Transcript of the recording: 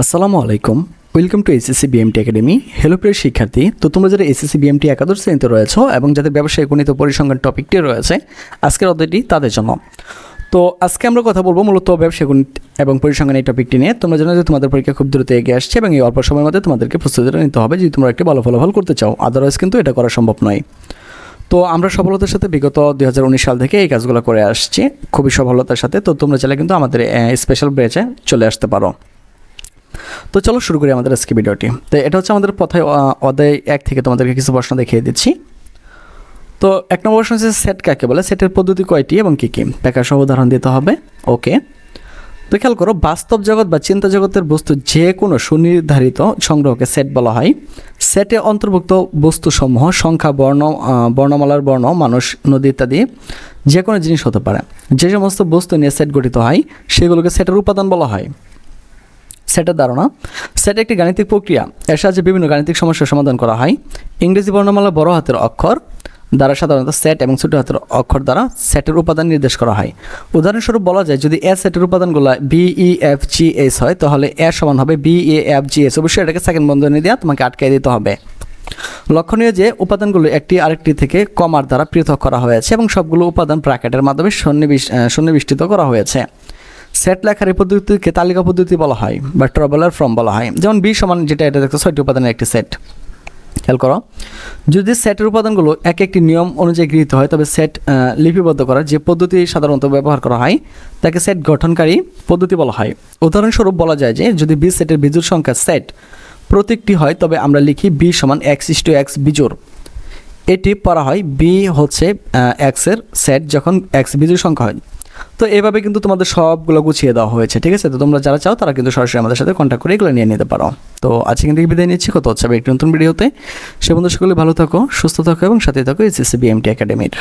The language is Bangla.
আসসালামু আলাইকুম। Welcome to SSC BMT academy hello প্রিয় শিক্ষার্থী, তো তোমরা যারা এসএসসি বিএমটি একাদশ শ্রেণীতে রয়েছো এবং যাদের ব্যবসায়িক গণিত পরিসংখ্যান টপিকটি রয়েছে, আজকের অধ্যায়টি তাদের জন্য। তো আজকে আমরা কথা বলব মূলত ব্যবসায় গণিত এবং পরিসংখ্যান এই টপিকটি নিয়ে। তোমরা জানো যে তোমাদের পরীক্ষা খুব দ্রুত এগিয়ে আসছে এবং এই অল্প সময়ের মধ্যে তোমাদেরকে প্রস্তুতিটা নিতে হবে। যদি তোমরা একটি ভালো ফলাফল করতে চাও আদারওয়াইজ কিন্তু এটা করা সম্ভব নয়। তো আমরা সফলতার সাথে বিগত দু হাজার উনিশ সাল থেকে এই কাজগুলো করে আসছি। খুবই সফলতার সাথে। তো তোমরা চাইলে কিন্তু আমাদের স্পেশাল ব্রেচে চলে আসতে পারো। তো চলো শুরু করি আমাদের আজকে ভিডিওটি। তো এটা হচ্ছে আমাদের প্রথায় অধ্যায় এক থেকে তোমাদেরকে কিছু প্রশ্ন দেখিয়ে দিচ্ছি। তো এক নম্বর প্রশ্ন হচ্ছে সেট কাকে বলে? সেটের পদ্ধতি কয়টি এবং কী কী? সহ উদাহরণ দিতে হবে। ওকে তো খেয়াল করো, বাস্তব জগৎ বা চিন্তা জগতের বস্তু যে কোনো সুনির্ধারিত সংগ্রহকে সেট বলা হয়। সেটে অন্তর্ভুক্ত বস্তুসমূহ, সংখ্যা, বর্ণ বর্ণমালার বর্ণ, মানুষ, নদী ইত্যাদি যে কোনো জিনিস হতে পারে। যে সমস্ত বস্তু নিয়ে সেট গঠিত হয়, সেগুলোকে সেটের উপাদান বলা হয়। সেটের ধারণা সেট একটি গাণিতিক প্রক্রিয়া। এর সাহায্যে বিভিন্ন গাণিতিক সমস্যার সমাধান করা হয়। ইংরেজি বর্ণমালা বড় হাতের অক্ষর দ্বারা সাধারণত সেট এবং ছোট হাতের অক্ষর দ্বারা সেটের উপাদান নির্দেশ করা হয়। উদাহরণস্বরূপ বলা যায় যদি এ সেটের উপাদানগুলো B E F G S হয় তাহলে এ সমান হবে B A F G S অবশ্যই এটাকে সেকেন্ড বন্ধনী দেওয়া তোমাকে আটকে দিতে হবে। লক্ষণীয় যে উপাদানগুলো একটি আরেকটি থেকে কমার দ্বারা পৃথক করা হয়েছে এবং সবগুলো উপাদান ব্র্যাকেটের মাধ্যমে সন্নিবিষ্ট আহ, সন্নিবিষ্টিত করা হয়েছে। সেট লেখার এই পদ্ধতিকে তালিকা পদ্ধতি বলা হয়, বা ট্রাভেলার ফর্ম বলা হয়। যেমন বি সমান যেটা এটা দেখতে ছয়টি উপাদানের একটি সেট খেয়াল করো, যদি সেটের উপাদানগুলো এক একটি নিয়ম অনুযায়ী গৃহীত হয়, তবে সেট লিপিবদ্ধ করার যে পদ্ধতি সাধারণত ব্যবহার করা হয়, তাকে সেট গঠনকারী পদ্ধতি বলা হয়। উদাহরণস্বরূপ বলা যায় যে, যদি বি সেটের বিজোড় সংখ্যা সেট প্রতীকটি হয়, তবে আমরা লিখি বি সমান এক্স ইস টু এক্স বিজোর এটি পড়া হয় বি হচ্ছে এক্সের সেট যখন এক্স বিজোড় সংখ্যা হয়। তো এভাবে কিন্তু তোমাদের সবগুলো গুছিয়ে দেওয়া হয়েছে, ঠিক আছে? তো তোমরা যারা চাও, তারা কিন্তু সরাসরি আমাদের সাথে কন্ট্যাক্ট করে এগুলো নিয়ে নিতে পারো। তো আজকে কিন্তু বিদায় নিচ্ছি। কত হচ্ছে একটি নতুন ভিডিওতে সে বন্ধু সকলে ভালো থাকো, সুস্থ থাকো এবং সাথে থাকো এসএসসি বিএমটি একাডেমির